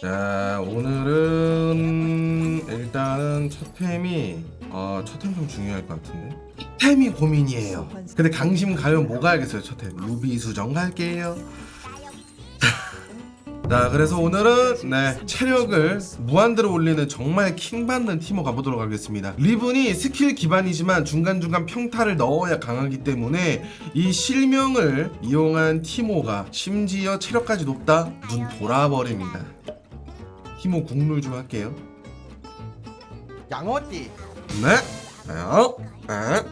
자 오늘은 일단은 첫 템이 어, 첫템 좀 중요할 것 같은데? 템이 고민이에요. 근데 강심 가면 뭐 가야겠어요 첫템? 루비 수정 갈게요. 자 그래서 오늘은 네 체력을 무한대로 올리는 정말 킹받는 티모 가보도록 하겠습니다. 리븐이 스킬 기반이지만 중간중간 평타를 넣어야 강하기 때문에 이 실명을 이용한 티모가 심지어 체력까지 높다? 눈 돌아버립니다 티모 국룰 좀 할게요 양어띠 네. 어? 네.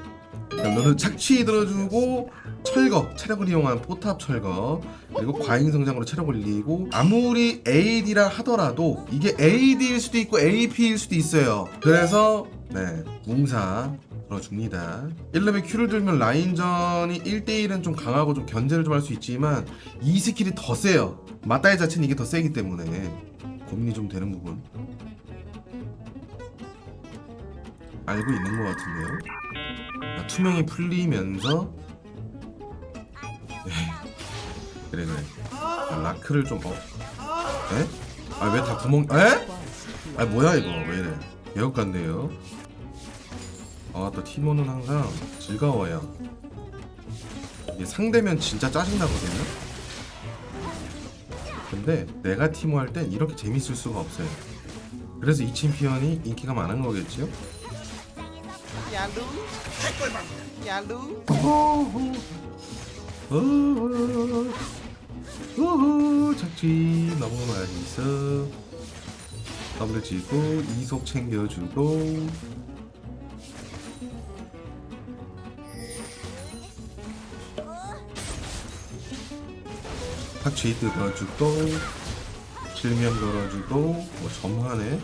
자, 너는 착취 들어주고 철거 체력을 이용한 포탑 철거 그리고 과잉 성장으로 체력 올리고 아무리 AD라 하더라도 이게 AD일 수도 있고 AP일 수도 있어요 그래서 네 뭉사 들어줍니다 1레벨 Q를 들면 라인전이 1대1은 좀 강하고 좀 견제를 좀 할 수 있지만 이 스킬이 더 세요 맞다이 자체는 이게 더 세기 때문에 고민이 좀 되는 부분 알고 있는 것 같은데요. 아, 투명이 풀리면서 네. 그래 그래 아, 라크를 좀 어? 에? 아 왜 다 구멍 에? 아 뭐야 이거 왜 이래 개혁 같네요. 아또 티모는 항상 즐거워요. 이게 상대면 진짜 짜증 나거든요. 근데 내가 티모 할땐 이렇게 재밌을 수가 없어요. 그래서 이 챔피언이 인기가 많은 거겠지요? 야루. 야루. 우후 우후 착취. 너무 맛있어. 더블 치고 이속 챙겨주고 착취 뜯어주고 실명 걸어주고 뭐 점하네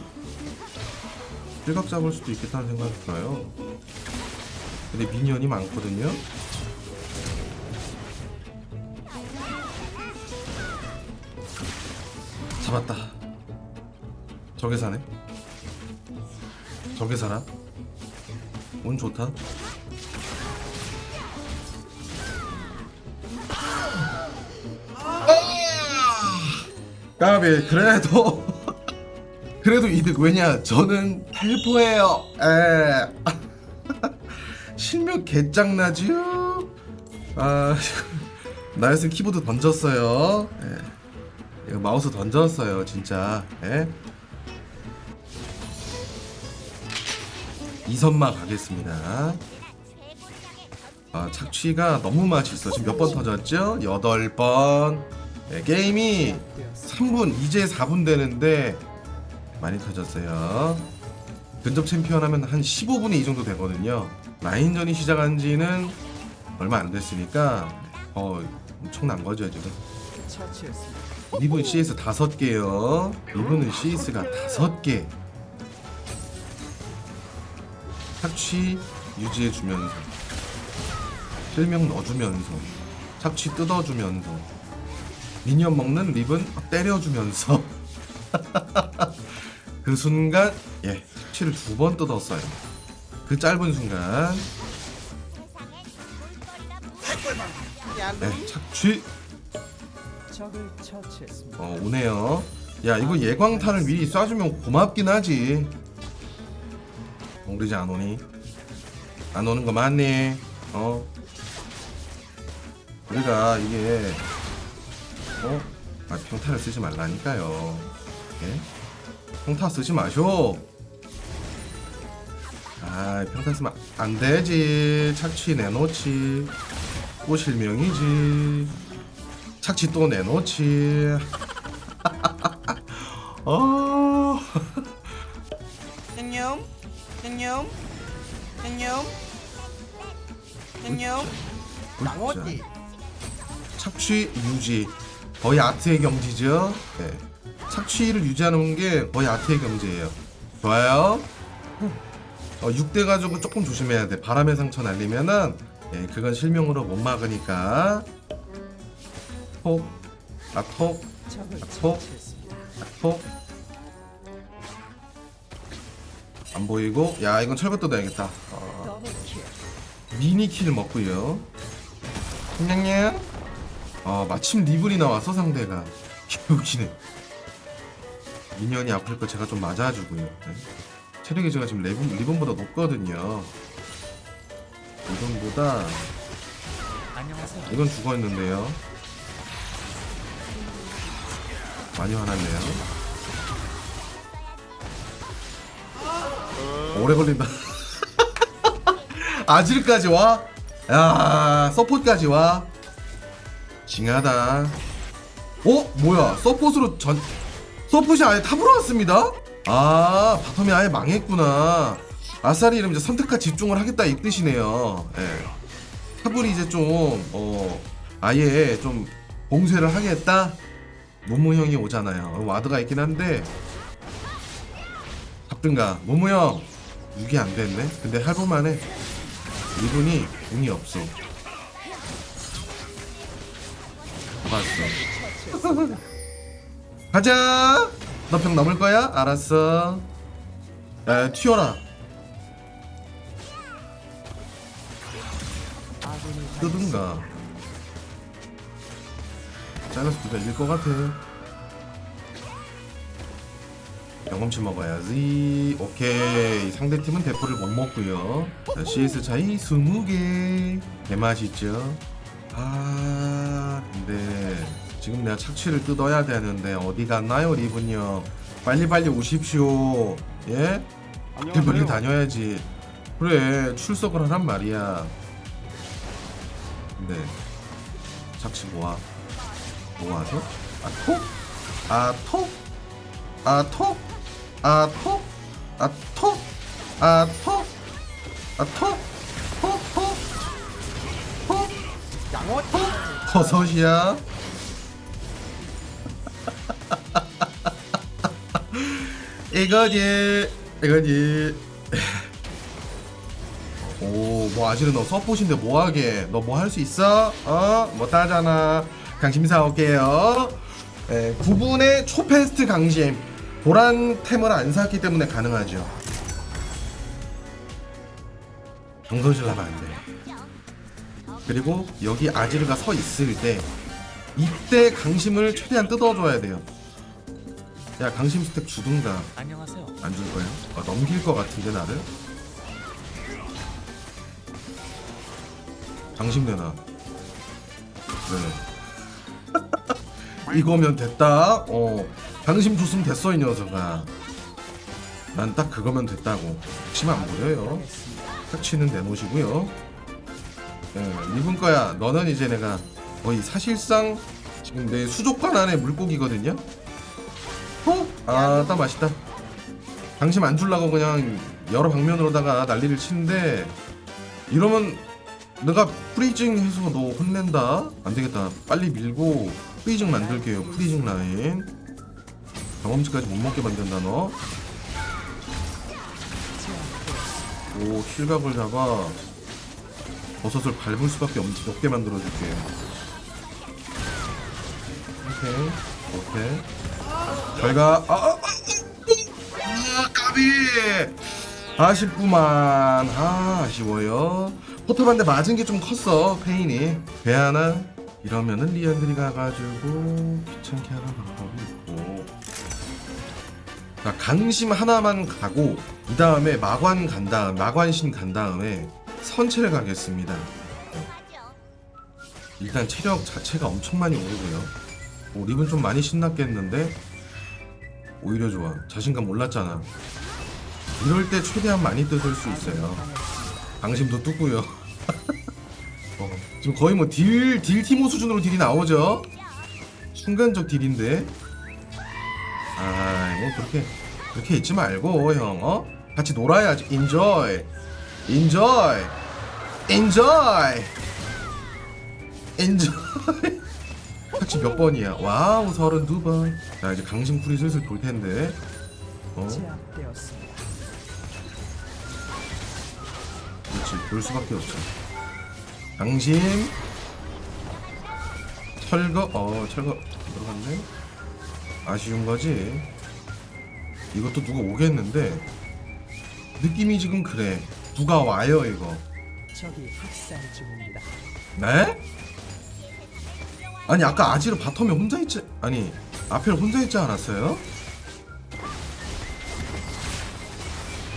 일각 잡을 수도 있겠다는 생각이 들어요 근데 미니언이 많거든요 잡았다. 저게 사네. 저게 살아. 운 좋다. 까비 그래도 그래도 이득 왜냐 저는 텔포예요. 에 실명 개짱나지요? 아 나였으면 키보드 던졌어요. 에. 이거 마우스 던졌어요 진짜. 예? 이선마 가겠습니다. 아 착취가 너무 맛있어. 지금 몇 번 터졌죠? 8번 예, 게임이 3분 이제 4분 되는데 많이 터졌어요 근접 챔피언 하면 한 15분이 이 정도 되거든요 라인전이 시작한 지는 얼마 안 됐으니까 어 엄청난 거죠 지금 리본 CS 다섯 개요. 리본은 CS가 다섯 개. 착취 유지해주면서 실명 넣어주면서 착취 뜯어주면서 미니언 먹는 립은 때려주면서 그 순간 예 착취를 두 번 뜯었어요. 그 짧은 순간 네 착취 어 오네요. 야 이거 예광탄을 미리 쏴주면 고맙긴 하지. ong리지 안 오니? 안 오는 거 맞니? 어? 우리가 이게 어? 아 평타를 쓰지 말라니까요. 예? 평타 쓰지 마쇼. 아 평타 쓰면 안 되지. 착취 내놓지. 또 실명이지. 착취 또 내놓지. 어. 형님 형님 형님 형님 양어띠 착취 유지 거의 아트의 경지죠. 네. 착취를 유지하는 게 거의 아트의 경지예요. 좋아요. 어, 6대 가지고 조금 조심해야 돼. 바람의 상처 날리면은 예, 그건 실명으로 못 막으니까. 톡, 아톡? 처치했습니다 아톡. 안 보이고, 야 이건 철거 뜯어야겠다. 어. 더블킬 미니 킬 먹고요. 냥냥. 어 마침 리븐이 나와서 상대가 개웃기네. 미니언이 아플 거 제가 좀 맞아주고요. 네. 체력이 제가 지금 리본, 리본보다 높거든요. 리본보다. 이건 죽어 있는데요. 많이 화났네요. 오래 걸린다. 아질까지 와? 야, 서폿까지 와? 징하다. 어? 뭐야? 서폿으로 전 서폿이 아예 탑으로 왔습니다? 아, 바텀이 아예 망했구나. 아싸리 이름 이제 선택과 집중을 하겠다 이 뜻이네요. 예. 탑을 이제 좀 어, 아예 좀 봉쇄를 하겠다. 모모 형이 오잖아요. 와드가 있긴 한데 잡든가 모모 형 6이 안 됐네. 근데 할만해. 이분이 운이 없어. 봤어. 가자. 너 병 넘을 거야? 알았어. 에 튀어라. 뜨든가. 잘라서 누가 이길 것 같아. 경험치 먹어야지. 오케이. 상대팀은 대포를 못 먹고요. 자, CS 차이 20개. 개맛있죠? 아, 근데 지금 내가 착취를 뜯어야 되는데 어디 갔나요, 리븐요? 빨리빨리 오십시오. 예? 빨리 다녀야지. 그래, 출석을 하란 말이야. 근데 착취 모아. 모아서? 아, 톡? 아, 톡? 아, 톡? 아, 톡? 아, 톡? 아, 톡? 아, 톡? 톡? 톡? 톡? 양호지. 버섯이야? 이거지 이거지 오뭐 아직은 너 서폿인데 뭐하게? 너 뭐 할 수 있어? 어? 못하잖아. 강심 사올게요. 에, 9분의 초페스트 강심. 보란템을 안 샀기 때문에 가능하죠. 정선실 안돼 그리고 여기 아지르가 서 있을 때 이때 강심을 최대한 뜯어줘야 돼요. 야 강심 스택 주든가 안녕하세요. 안 줄 거야? 아, 넘길 것 같은데 나를? 강심 내놔. 네. 이거면 됐다. 어 강심 줬으면 됐어 이 녀석아. 난 딱 그거면 됐다고. 욕심 안 부려요. 터치는 내놓으시고요. 예, 이분 거야. 너는 이제 내가 거의 사실상 지금 내 수족관 안에 물고기거든요. 어? 아, 딱 맛있다. 당심 안 줄라고 그냥 여러 방면으로다가 난리를 치는데 이러면 내가 프리징 해서 너 혼낸다. 안 되겠다. 빨리 밀고 프리징 만들게요. 프리징 라인. 경험치까지 못 먹게 만든다 너. 오 킬각을 잡아 버섯을 밟을 수밖에 없, 없게 만들어줄게. 오케이. 오케이. 잘가. 아, 아, 아, 아 까비! 아쉽구만. 아 아쉬워요. 포탑한테 맞은 게 좀 컸어 페인이. 배 하나. 이러면은 리안들이 가가지고 귀찮게 하는 방법이 있고. 자, 강심 하나만 가고 이 다음에 마관 간 다음 마관신 간 다음에 선체를 가겠습니다. 일단 체력 자체가 엄청 많이 오르고요. 오, 립은 좀 많이 신났겠는데 오히려 좋아. 자신감 올랐잖아. 이럴 때 최대한 많이 뜯을 수 있어요. 방심도 뜯고요. 어, 지금 거의 뭐 딜, 딜 티모 수준으로 딜이 나오죠? 순간적 딜인데. 아, 뭐 그렇게 그렇게 있지 말고 형, 어? 같이 놀아야지. 인조이, 인조이, 인조이, 인조이. 같이 몇 번이야? 와우, 서른두 번. 자 이제 강심풀이 슬슬 돌 텐데. 어. 그렇지, 돌 수밖에 없죠. 강심, 철거, 어, 철거 들어갔네. 아쉬운 거지. 이것도 누가 오겠는데 느낌이 지금 그래. 누가 와요 이거. 적이 학살 중입니다. 네? 아니 아까 아지르 바텀에 혼자 있지 아니 앞에 혼자 있지 않았어요?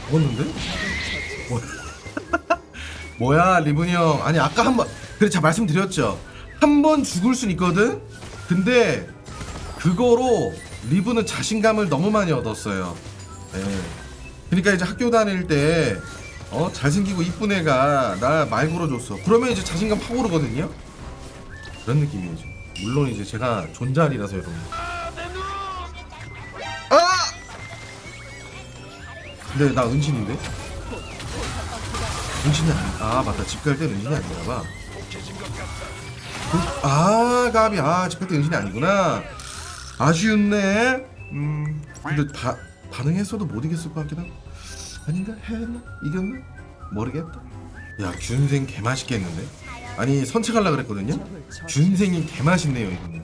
죽었는데? 뭐- 뭐야 리븐이 형 아니 아까 한번 그래 제가 말씀드렸죠 한 번 죽을 순 있거든 근데 그거로 리븐은 자신감을 너무 많이 얻었어요 예. 그러니까 이제 학교 다닐 때 어? 잘생기고 이쁜 애가 나 말 걸어줬어. 그러면 이제 자신감 확 오르거든요? 그런 느낌이죠 물론 이제 제가 존잘이라서 여러분. 아! 근데 나 은신인데? 은신이 아니 아 맞다. 집 갈 때 은신이 아닌가 봐. 그- 아 가비 아집 갈 때 은신이 아니구나. 아쉬웠네 음 근데 바, 반응했어도 못 이겼을 것 같긴 하고 아닌가? 했나? 이겼나? 모르겠다 야 균생 개 맛있겠는데? 아니 선책하려 그랬거든요? 적을 처치. 균생이 개 맛있네요 이거는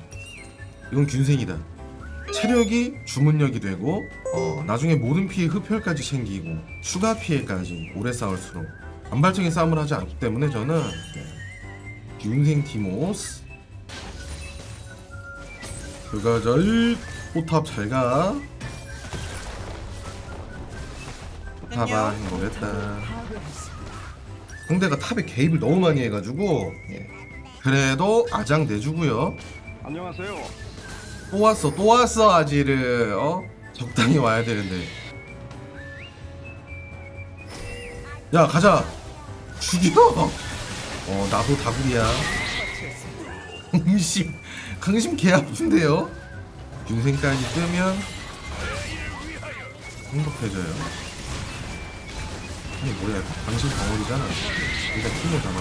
이건 균생이다 체력이 주문력이 되고 어, 나중에 모든 피해 흡혈까지 챙기고 추가 피해까지 오래 싸울수록 반발적인 싸움을 하지 않기 때문에 저는 네, 균생 티모스 그가 절 포탑 잘가 포탑아 행복했다. 상대가 탑에 개입을 너무 많이 해가지고 예. 그래도 아장 내주고요. 안녕하세요. 또 왔어 또 왔어 아지르 어? 적당히 와야 되는데. 야 가자. 죽여. 어 나도 다구리야. 강심 강심 개 아픈데요? 균생까지 뜨면 행복해져요 이게 뭐야 강심 덩어리잖아. 일단 팀을 잡아.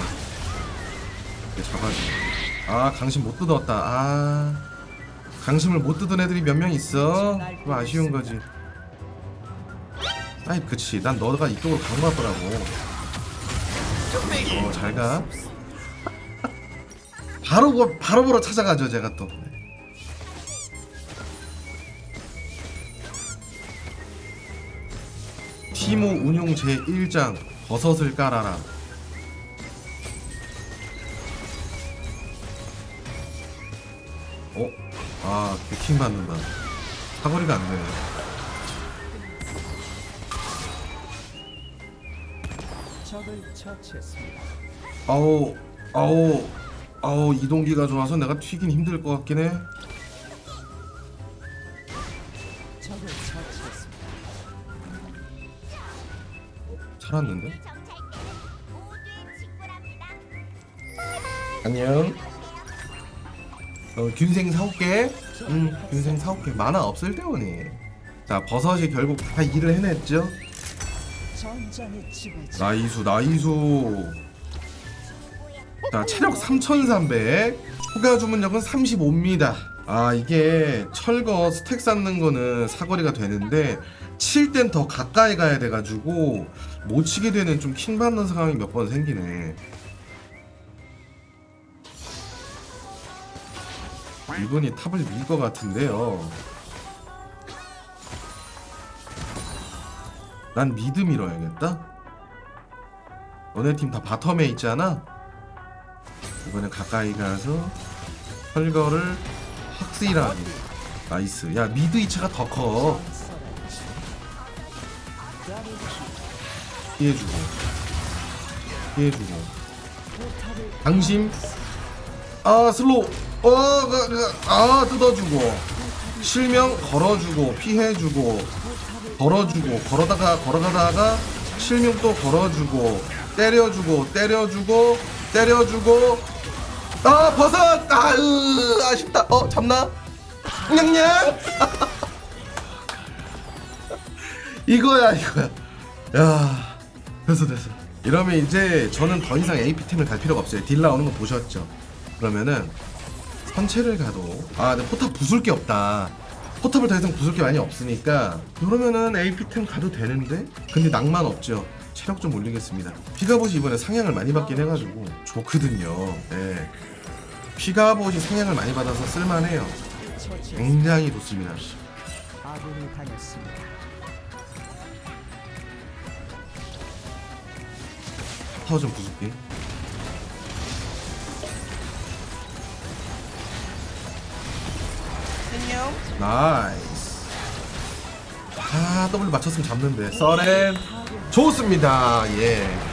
이렇게 잡아줘. 아 강심 못 뜯었다. 아 강심을 못 뜯은 애들이 몇 명 있어? 좀 아쉬운 거지. 아이 그치. 난 너가 이쪽으로 간 거 같더라고. 어 잘가. 바로 보- 바로 보러 찾아가죠 제가 또 티모 운용 제1장 버섯을 깔아라 어? 아, 개킹 받는다. 사거리가 안 되네. 적을 처치했습니다. 아우, 아우, 아우, 이동기가 좋아서 내가 튀긴 힘들 것 같긴 해. 살았는데? 안녕. 어, 균생 사올게. 응, 균생 사올게. 만화 없을 때 오니. 자, 버섯이 결국 다 일을 해냈죠? 나이수 나이수 자 체력 3300 추가 주문력은 35입니다 아 이게 철거 스택 쌓는 거는 사거리가 되는데 칠 땐 더 가까이 가야 돼가지고 못 치게 되는 좀 킹받는 상황이 몇 번 생기네. 이분이 탑을 밀 것 같은데요. 난 미드 밀어야겠다? 너네 팀 다 바텀에 있잖아. 이번엔 가까이 가서 철거를 확실하게. 나이스. 야 미드 2차가 더 커. 피해주고. 피해주고. 당심. 아 슬로우. 어, 그, 그, 아 뜯어주고. 실명 걸어주고 피해주고 걸어주고 걸어다가 걸어가다가 실명 또 걸어주고 때려주고 때려주고 때려주고 아 버섯! 아으 아쉽다. 어 잡나? 냥냥? 이거야 이거야. 야 됐어 됐어. 이러면 이제 저는 더 이상 AP템을 갈 필요가 없어요. 딜 나오는 거 보셨죠? 그러면은 선체를 가도 아 근데 포탑 부술 게 없다. 포탑을 더 이상 부술 게 많이 없으니까 그러면은 AP템 가도 되는데? 근데 낭만 없죠. 체력 좀 올리겠습니다. 피가봇이 이번에 상향을 많이 받긴 해가지고 좋거든요. 예. 피가봇이 상향을 많이 받아서 쓸만해요. 굉장히 좋습니다 아군이 당했습니다. 타워 좀 부술게 나이스 아 W 맞췄으면 잡는데 써렌 좋습니다. 예.